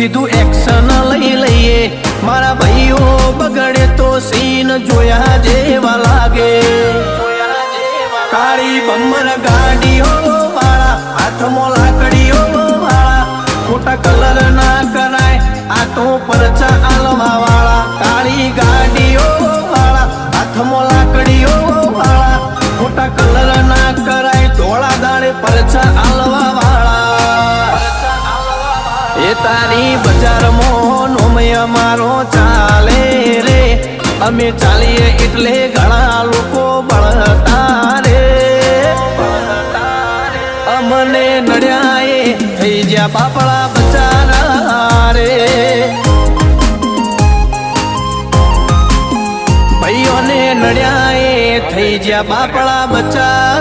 સીધું એક્શન લઈ લઈએ. મારા ભાઈઓ બગડે તો સીન જોયા જેવા લાગે. કાળી બમ્મર ગાડીઓ વાળા, હાથમાં લાકડીઓ વાળા, ખોટા કલર ના કરાય, આ તો પરચા આલવા વાળા. કાળી ગાડીઓ વાળા, હાથમાં લાકડીઓ વાળા, ખોટા કલર ના કરાય. એ તારી બજારમાં નોમય મારો ચાલે રે. અમે ચાલીએ એટલે ઘણા લોકો બળતા રે. અમને નડ્યાએ થઈ ગયા બાપડા બચારા રે. ભાઈઓને નડ્યાએ થઈ ગયા બાપડા બચા